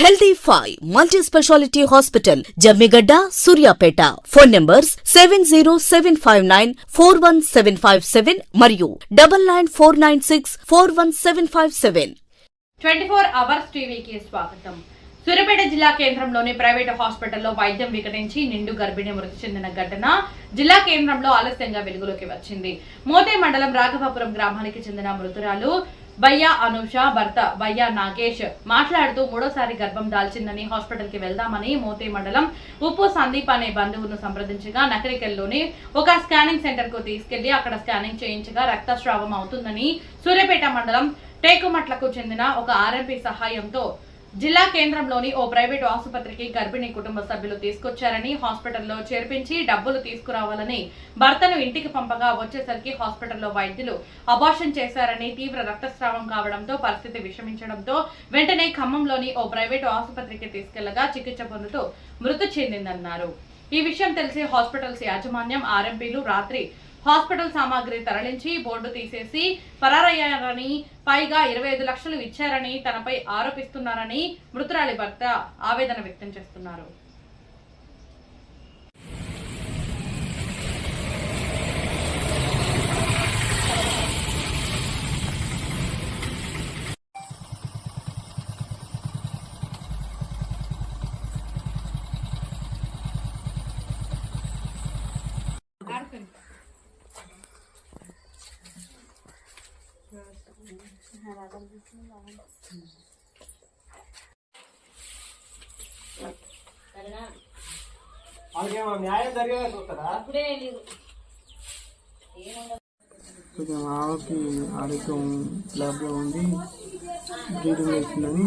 Healthy five multi speciality hospital Jammigadda Suryapet phone numbers seven zero seven five nine four one seven five seven మరియు double nine four nine six four one seven five seven twenty four hours టీవీకి స్వాగతం. సూర్యాపేట జిల్లా కేంద్రంలోని private హాస్పిటల్లో వైద్యం వికటించి నిండు గర్భిణి మృతి చెందిన ఘటన జిల్లా కేంద్రంలో ఆలస్యంగా వెలుగులోకి వచ్చింది. మోతే మండలం రాఘవాపురం గ్రామానికి చెందిన మృతురాలు బయ్యా అనూష భర్త బయ్యా నాగేష్ మాట్లాడుతూ మూడోసారి గర్భం దాల్చిందని హాస్పిటల్కి వెళ్దామని మోతే మండలం ఉప్పు సందీప్ అనే బంధువును సంప్రదించగా నకరికల్లోని ఒక స్కానింగ్ సెంటర్కు తీసుకెళ్ళి అక్కడ స్కానింగ్ చేయించగా రక్తస్రావం అవుతుందని సూర్యాపేట మండలం టేకుమట్లకు చెందిన ఒక ఆర్ఎంపీ సహాయంతో జిల్లా కేంద్రంలోని ఓ ప్రైవేటు ఆసుపత్రికి గర్భిణీ కుటుంబ సభ్యులు తీసుకొచ్చారని హాస్పిటల్లో చేర్పించి డబ్బులు తీసుకురావాలని భర్తను ఇంటికి పంపగా వచ్చేసరికి హాస్పిటల్లో వైద్యులు అబార్షన్ చేశారని తీవ్ర రక్తస్రావం కావడంతో పరిస్థితి విషమించడంతో వెంటనే ఖమ్మంలోని ఓ ప్రైవేటు ఆసుపత్రికి తీసుకెళ్ళగా చికిత్స పొందుతూ మృతి చెందిందన్నారు. ఈ విషయం తెలిసి హాస్పిటల్స్ యాజమాన్యం ఆర్ఎంపీలు రాత్రి హాస్పిటల్ సామాగ్రి తరలించి బోర్డు తీసేసి పరారయ్యారని పైగా ఇరవై ఐదు లక్షలు ఇచ్చారని తనపై ఆరోపిస్తున్నారని మృతురాలి భర్త ఆవేదన వ్యక్తం చేస్తున్నారు. కొంచెం ఆవకి ఆరోగ్యం ల్యాబ్లో ఉంది బ్లీడింగ్ అవుతుందని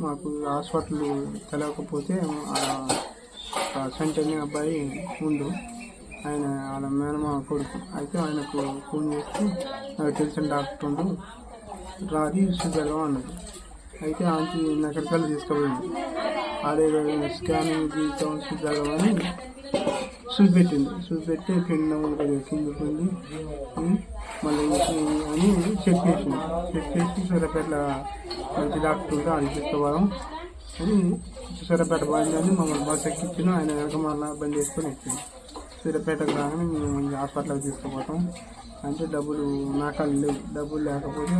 మాకు హాస్పిటల్ తెలియకపోతే సెంటర్ని అబ్బాయి ఉండు ఆయన వాళ్ళ మేనమా కొడుకు అయితే ఆయనకు ఫోన్ చేసి నాకు తెలిసిన డాక్టర్ ఉండు రాది చూపెడదాం అన్నది అయితే ఆమెకి నకరికల్లు తీసుకుపోయింది. ఆడే స్కానింగ్ తీద్దాం అని చూపెట్టింది చూపెట్టి పిండం కొద్దిగా కింద పోయింది మళ్ళీ అని చెక్ చేసింది. చెక్ చేసి సూర్యాపేట మంచి డాక్టర్ ఉంటే ఆయన తీసుకోవడం అని సూర్యాపేట అని మమ్మల్ని బస్ ఎక్కించిన ఆయన వెనక మళ్ళీ బండి వేసుకొని ఎక్కింది. సూర్యాపేటకు రాగానే మేము మంచి హాస్పిటల్కి తీసుకుపోతాం. అంటే డబ్బులు నాకాలు లేవు. డబ్బులు లేకపోతే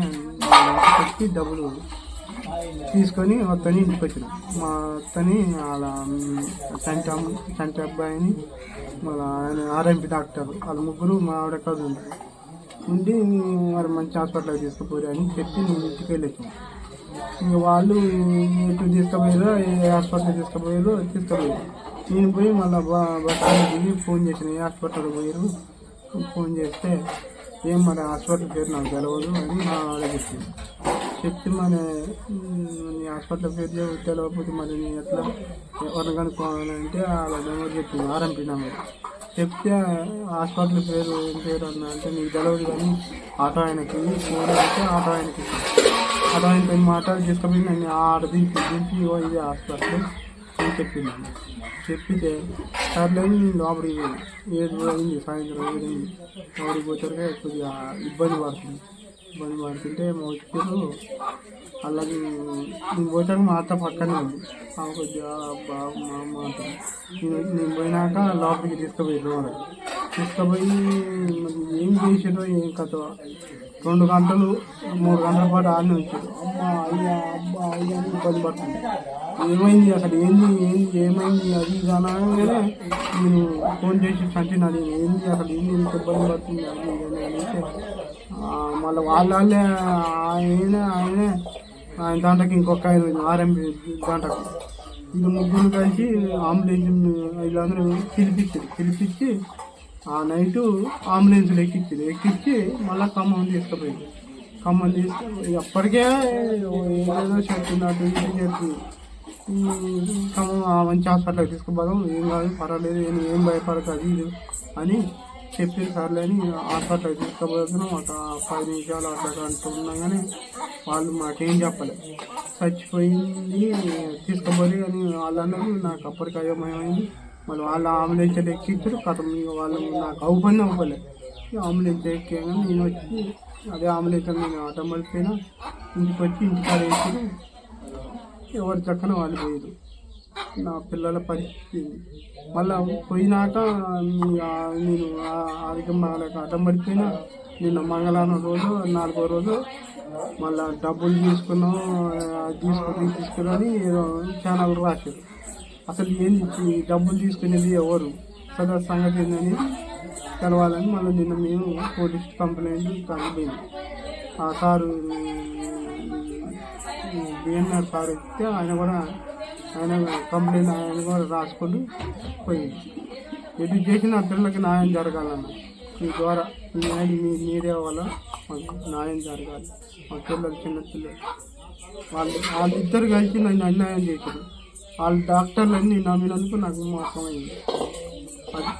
పెట్టి డబ్బులు తీసుకొని అతని ఇంటికి వచ్చిన మా అత్తని వాళ్ళ చంటి అమ్మ చంటి అబ్బాయిని మళ్ళీ ఆయన ఆర్ఎంపీ డాక్టర్ వాళ్ళ ముగ్గురు మా ఆవిడ కాదు ఉండి. మరి మంచి హాస్పిటల్కి తీసుకుపోయి అని చెప్పి నేను ఇంటికి వెళ్ళొచ్చాను. ఇంకా వాళ్ళు ఎటు తీసుకుపోయారో ఏ హాస్పిటల్ తీసుకుపోయారో తీసుకుపోయారు. నేను పోయి మళ్ళీ బస్ దిగి ఫోన్ చేసిన ఏ హాస్పిటల్ పోయారు? ఫోన్ చేస్తే ఏం మరి హాస్పిటల్ పేరు నాకు తెలియదు అని మా అడిగిస్తుంది చెప్తే మన నీ హాస్పిటల్ పేరు తెలియకపోతే మరి నేను ఎట్లా ఎవరిని కనుక్కోవాలంటే వాళ్ళ నెంబర్ చెప్పింది ఆర్ఎంపీ నెంబర్. చెప్తే హాస్పిటల్ పేరు ఏం పేరు అన్న అంటే నీకు తెలియదు కానీ ఆటో ఆయనకి ఫోన్ అయితే ఆటో ఆయనకి ఆటో ఆయనతో మాట్లాడి తీసుకుపోయి నేను ఆడ దింపి దింపి ఇది హాస్పిటల్. అని చెప్పింది చెప్పితే సర్లేని నేను లోపలికి ఏడు అయింది సాయంత్రం ఏడు అయింది. లోపలికి పోతారుగా కొద్దిగా ఇబ్బంది పడుతుంది. ఇబ్బంది పడుతుంటే మా వచ్చారు అలాగే నేను పోతాను మా అత్త పక్కనే ఉంది. ఆ కొద్దిగా అబ్బా మా అమ్మ అంటుంది. నేను నేను పోయినాక లోపలికి తీసుకుపోయారు తీసుకుపోయి ఏం చేసారో ఏం కథ రెండు గంటలు మూడు గంటల పాటు ఆడిని వచ్చారు అమ్మ అయ్యా అబ్బా అయ్యా ఇబ్బంది పడుతుంది. ఏమైంది అసలు? ఏంది? ఏంది ఏమైంది? అది ఇది నేను ఫోన్ చేసి చంటిని అడిగాను ఏంది అసలు? ఏంది? ఇంత ఇబ్బంది పడుతుంది? అది అంటే మళ్ళీ వాళ్ళ వాళ్ళే ఆయనే ఆయనే ఆయన దాంట్లోకి ఇంకొక ఆయన ఆర్ఎంపీ దాంట్లోకి. ఇది ముగ్గురు కలిసి అంబులెన్స్ వీళ్ళందరూ పిలిపించారు పిలిపించి ఆ నైటు అంబులెన్స్లు ఎక్కించారు ఎక్కించి మళ్ళీ ఖమ్మం తీసుకుపోయింది. ఖమ్మం తీసుకు అప్పటికే ఏదో చెప్తున్నట్టు ఇది చెప్తుంది మంచి హాస్పిటల్కి తీసుకుపోదాం ఏం కాదు పర్వాలేదు ఏం ఏం భయపడక అది ఇది అని చెప్పి సర్లే అని హాస్పిటల్కి తీసుకుపోతున్నాం ఒక పది నిమిషాలు అట్లా అంటున్నాం కానీ వాళ్ళు మాకేం చెప్పలేదు చచ్చిపోయింది తీసుకుపోయి అని వాళ్ళందరూ నాకు అప్పటికి అయోమయమైంది. మళ్ళీ వాళ్ళ అంబులెన్స్ ఎక్కించారు కథ వాళ్ళు నాకు అవ్వని అవ్వలే అంబులెన్స్ ఎక్కాను నేను వచ్చి అదే అంబులెన్స్ నేను ఆటో మలిపోయినా ఇంటికి వచ్చి ఇంటికాడ వేసి ఎవరి చక్కన వాళ్ళు పోయారు నా పిల్లల పరిస్థితి. మళ్ళా పోయినాక ఆ నేను ఆరోగ్యం బాగాలేక అడ్డం పడిపోయినా. నిన్న మంగళవారం రోజు నాలుగో రోజు మళ్ళా డబ్బులు తీసుకున్నాం తీసుకుని తీసుకుని ఏదో ఛానల్ రాశారు. అసలు ఏం డబ్బులు తీసుకునేది ఎవరు? సదా సంగతి ఏందని తెలవాలని మళ్ళీ నిన్న మేము పోలీస్ కంప్లైంట్ కలిపి ఆ సారు బిఎన్ఆర్ సార్ ఇస్తే ఆయన కూడా ఆయన కంప్లైంట్ ఆయన కూడా రాసుకొని పోయింది ఎటు చేసిన పిల్లలకి న్యాయం జరగాలన్న. మీ ద్వారా మీ న్యాయం మీ మీడియా వల్ల మాకు న్యాయం జరగాలి. మా పిల్లలు చిన్న పిల్లలు. వాళ్ళు వాళ్ళిద్దరు కలిసి నన్ను అన్యాయం చేశారు. వాళ్ళ డాక్టర్లన్నీ నమ్మినందుకు నాకు మోసమైంది అది